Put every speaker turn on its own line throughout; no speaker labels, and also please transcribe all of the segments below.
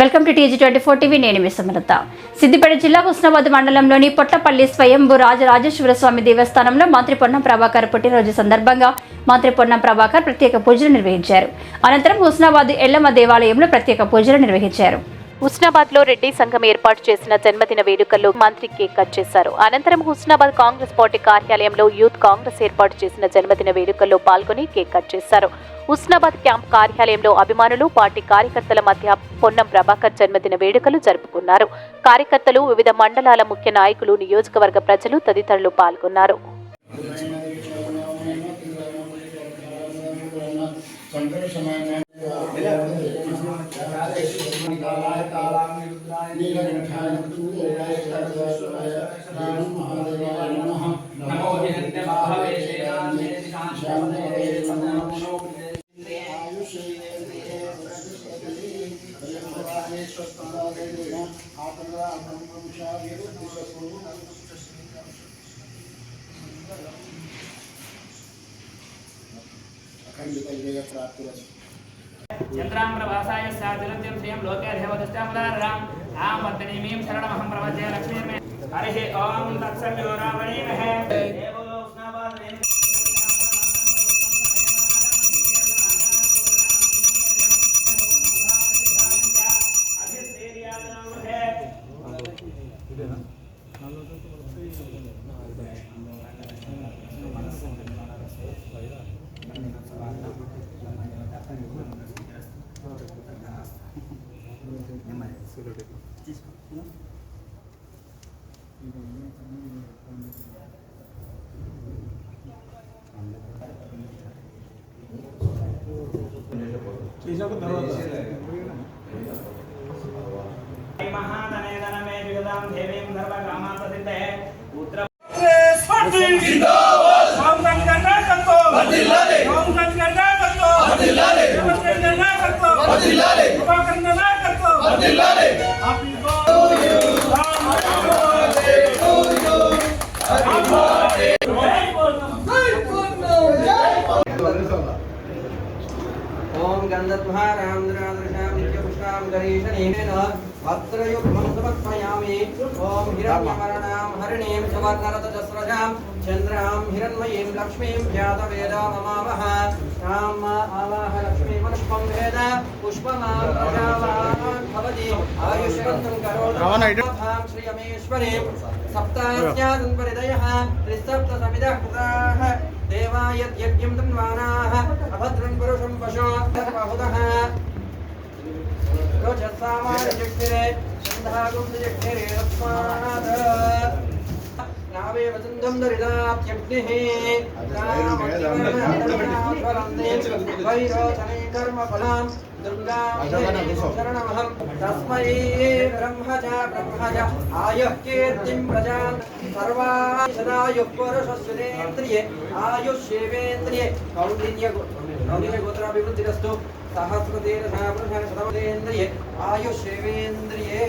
Welcome to T G twenty four TV నేను మీ సమరత సిద్దిపేట జిల్లా హుస్నాబాద్ మండలంలోని పొట్టపల్లి స్వయంభూ రాజరాజేశ్వర స్వామి దేవస్థానంలో మంత్రి పొన్నం ప్రభాకర్ పుట్టినరోజు సందర్భంగా మంత్రి పొన్నం ప్రభాకర్ ప్రత్యేక పూజలు నిర్వహించారు. అనంతరం హుస్నాబాద్ ఎల్లమ్మ దేవాలయంలో ప్రత్యేక పూజలు నిర్వహించారు. హుస్నాబాద్లో రెడ్డి సంఘం ఏర్పాటు చేసిన జన్మదిన వేడుకల్లో మంత్రి కేక్ కట్ చేశారు. అనంతరం హుస్నాబాద్ కాంగ్రెస్ పార్టీ కార్యాలయంలో యూత్ కాంగ్రెస్ ఏర్పాటు చేసిన జన్మదిన వేడుకల్లో పాల్గొని కేక్ కట్ చేశారు. హుస్నాబాద్ క్యాంప్ కార్యాలయంలో అభిమానులు పార్టీ కార్యకర్తల మధ్య పొన్నం ప్రభాకర్ జన్మదిన వేడుకలు జరుపుకున్నారు. కార్యకర్తలు వివిధ మండలాల ముఖ్య నాయకులు నియోజకవర్గ ప్రజలు తదితరులు పాల్గొన్నారు.
श्रीगण्ठाय सूर्याय सदाशिवाय नाम महादेवाय नमः नमो हिरण्य लोके देवदस्त्यामुदारणाम् नाम वत्नीमीं शरणमहं प्रवचे लक्ष्मीर्मे। हरिः ओम तत्सविवरावणीमहे మహాధనేదనమే విగదాం దేవీం సర్వకామాంతసిద్ధే పుత్ర
ఓం గంధద్వారాంధ్రాదృశాం నిత్యపుష్టాం గరీషణేన భద్రయుగ్మం సమర్పయామి ఓం హిరణ్యమరణాం హరిణీం సువర్ణరతజస్రజాం చంద్రాం హిరణ్మయీం లక్ష్మీం ధ్యాతవేదామమావహ రామ ఆవాహ లక్ష్మీమనుష్పం వేద పుష్పమాం ప్రజావాన్ భవతి ఆయుష్మంతం కరోనాం శ్రియమేశ్వరీం సప్తాస్యాదన్ పరిదయః త్రిసప్త సమిదః కృతాః దేవాయ యజ్ఞం తన్వానాః అభద్రం పురుషం पशोत्तर्वहुतः रोचस्सामानजक्तिरे छन्दागुप्तजक्तिरेरस्मात् नावे वसन्तं दरिदात्यग्निः। कर्मफलाम् దరిదాత్యగ్నిః వైరోచనే తస్మై బ్రహ్మజ బ్రహ్మజ ఆయః కీర్తిం ప్రజాన్ సర్వాణి సదాయుః పురుషస్సురేంద్రియే కౌండిన్య కౌండిన్య గోత్రాభివృద్ధిరస్తు సహస్రతేన సహపురుషాయ శతమతేంద్రియే ఆయుష్యేవేంద్రియే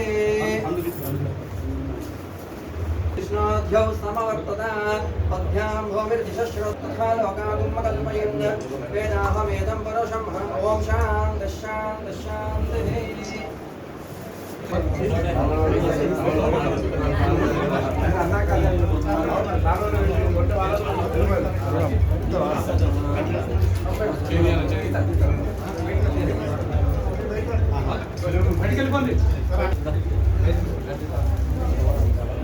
కృష్ణాధ్యౌ సమవర్తత పద్భ్యాం భూమిర్దిశశ్రోత్తథా లోకాగుమ్మకల్పయన్ వేదాహమేదం పరుషం ఓం శాంతి శాంతి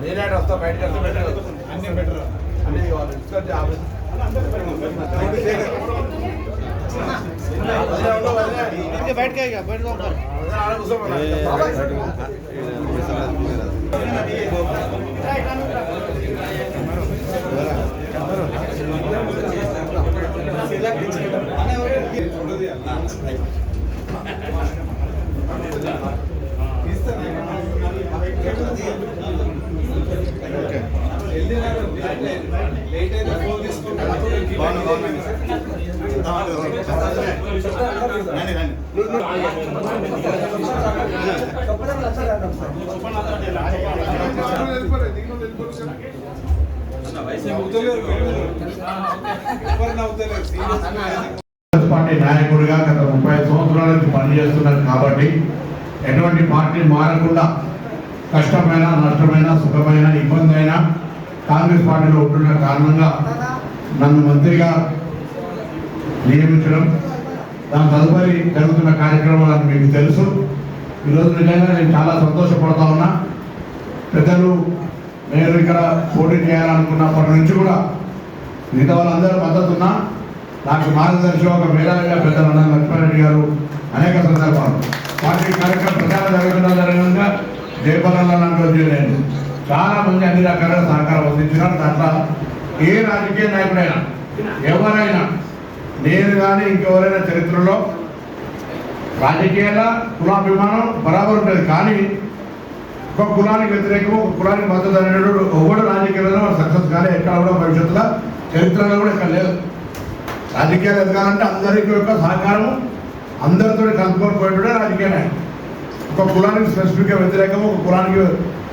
నేనాడు వస్తా బయటకు వస్తా బెటర్ అన్ని బెటర్. అన్ని కావాలి. తీసుకొచ్చి ఆఫీస్ బయటకి బయట
కాంగ్రెస్ పార్టీ నాయకుడిగా గత ముప్పై సంవత్సరాల నుంచి పనిచేస్తున్నారు కాబట్టి
ఎటువంటి పార్టీ మారకుండా కష్టమైన నష్టమైన సుఖమైన ఇబ్బంది అయినా కాంగ్రెస్ పార్టీలో ఉంటున్న కారణంగా నన్ను మంత్రిగా నియమించడం దాని తదుపరి జరుగుతున్న కార్యక్రమాలను మీకు తెలుసు. ఈరోజు నిజంగా నేను చాలా సంతోషపడతా ఉన్నా. పెద్దలు నేను ఇక్కడ పోటీ చేయాలనుకున్నప్పటి నుంచి కూడా మిగతా వాళ్ళందరూ మద్దతు ఉన్నా నాకు మార్గదర్శి ఒక మేధావిగా పెద్దలు ఉన్న లక్ష్మారెడ్డి గారు అనేక సందర్భాలు. పార్టీ కార్యక్రమం ప్రచారం జరుగుతున్న జరగగా జయపదంలో లాంటి చాలా మంది అన్ని రకాల సహకారం అందించినారు. దాంట్లో ఏ రాజకీయ నాయకుడైనా ఎవరైనా నేను కానీ ఇంకెవరైనా చరిత్రలో రాజకీయాల కులాభిమానం బరాబర్ ఉంటుంది. కానీ ఒక కులానికి వ్యతిరేకము ఒక కులానికి మద్దతు అనేటువంటి ఒకడు రాజకీయాలలో సక్సెస్ కానీ ఎక్కడ కూడా భవిష్యత్తులో చరిత్రలో కూడా ఇక్కడ లేదు. రాజకీయాలు ఎదగాలంటే అందరికీ యొక్క సహకారం అందరితో కలుపుకొని పోయేటోడే రాజకీయ నాయకుడు. ఒక కులానికి స్పెసిఫిక్గా వ్యతిరేకము ఒక కులానికి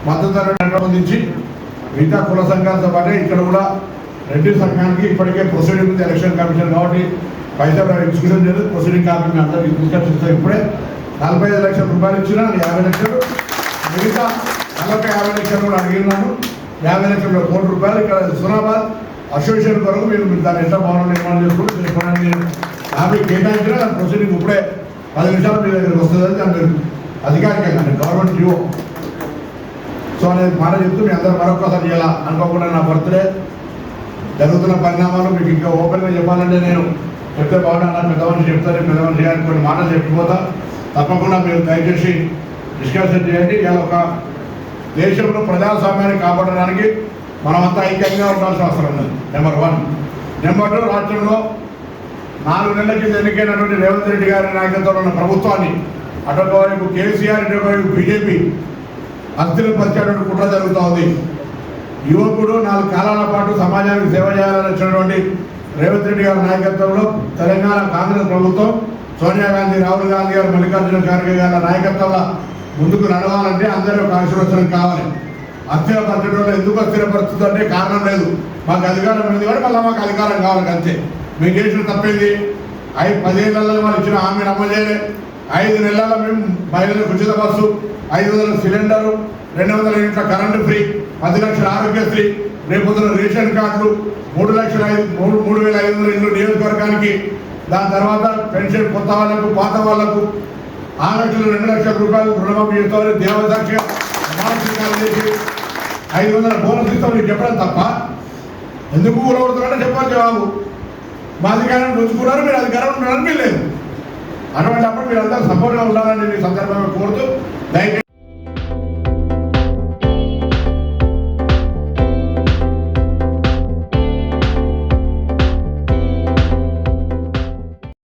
మద్దతు అందించి మిగతా కుల సంఘాలతో పాటే ఇక్కడ కూడా రెడ్డి సంఘానికి ఇప్పటికే ప్రొసీడింగ్ ఉంది ఎలక్షన్ కమిషన్ కాబట్టి పైసలు ఎగ్జిక్యూషన్ లేదు. ప్రొసీడింగ్ కాపీ మీ అందరికీ తీసుకొచ్చిస్తాం ఇప్పుడే. నలభై ఐదు లక్షల రూపాయలు ఇచ్చిన యాభై లక్షలు. మిగతా నలభై యాభై లక్షలు కూడా అడిగినాను యాభై లక్షల కోటి రూపాయలు ఇక్కడ సునాబాద్ అసోసియేషన్ కొరకు మీరు మీరు దాన్ని ఎంత భవనం నిర్మాణం చేసుకుని చేసుకోవడానికి నేను కేటాయించిన దాని ప్రొసీడింగ్ ఇప్పుడే పది నిమిషాలు మీ దగ్గరికి వస్తుందని దాన్ని అధికారికంగా గవర్నమెంట్ డ్యూ సో అనేది మాట చెప్తూ మీ అందరూ మరొకసారి చేయాల అనుకోకుండా నా బర్త్డే జరుగుతున్న పరిణామాలు మీకు ఇంకా ఓపెన్గా చెప్పాలంటే నేను చెప్తే బాగున్నా పెద్ద మనిషి చెప్తాను పెద్ద మనిషి గారికి కొన్ని మాటలు చెప్పిపోతా తప్పకుండా మీరు దయచేసి డిస్కషన్ చేయండి. ఇలా ఒక దేశంలో ప్రజాస్వామ్యాన్ని కాపాడడానికి మనమంతా ఐక్యంగా ఉండాల్సిన అవసరం ఉంది నెంబర్ వన్ నెంబర్ టూ రాష్ట్రంలో నాలుగు నెలల కింద ఎన్నికైనటువంటి రేవంత్ రెడ్డి గారి నాయకత్వంలో ఉన్న ప్రభుత్వాన్ని అటువైపు వైపు కేసీఆర్ ఇటొక బీజేపీ బీజేపీ అస్థిరపరిచేటువంటి కుట్ర జరుగుతూ ఉంది. యువకుడు నాలుగు కాలాల పాటు సమాజానికి సేవ చేయాలని వచ్చినటువంటి రేవంత్ రెడ్డి గారి నాయకత్వంలో తెలంగాణ కాంగ్రెస్ ప్రభుత్వం సోనియా గాంధీ రాహుల్ గాంధీ గారు మల్లికార్జున ఖార్గే గారి నాయకత్వంలో ముందుకు నడవాలంటే అందరూ ఒక ఆశీర్వచనం కావాలి. అస్థిరపరచడంలో ఎందుకు అస్థిరపరుస్తుంది అంటే కారణం లేదు. మాకు అధికారం ఉంది కానీ మళ్ళీ మాకు అధికారం కావాలి అంతే. మేము చేసిన తప్పేది? ఐదు పదిహేనులలో వాళ్ళు ఇచ్చిన హామీని అమలు చేయలే. ఐదు నెలల మేము మహిళలకు ఉచిత బస్సు ఐదు వందల సిలిండరు రెండు వందల యూనిట్ల కరెంటు ఫ్రీ పది లక్షల ఆరోగ్యశ్రీ రేపొద్దున రేషన్ కార్డులు మూడు లక్షల ఐదు మూడు మూడు వేల ఐదు వందల ఇళ్ళు నియోజకవర్గానికి దాని తర్వాత పెన్షన్ కొత్త వాళ్ళకు పాత వాళ్ళకు ఆరు లక్షలు రెండు లక్షల రూపాయలు రుణమాఫీ చేస్తామని దేవసాక్షిగా చేసి ఐదు వందల బోనస్ ఇస్తాం ఇస్తామని చెప్పడం తప్ప. ఎందుకు కూలబడుతున్నారో చెప్పాలి జవాబు మా అధికారం రుచుకున్నారు మీరు అధికారం ఉండడానికి లేదు అటువంటి అప్పుడు మీరు అందరూ సపోర్ట్గా ఉండాలని మీ సందర్భంగా కోరుతూ దయచేసి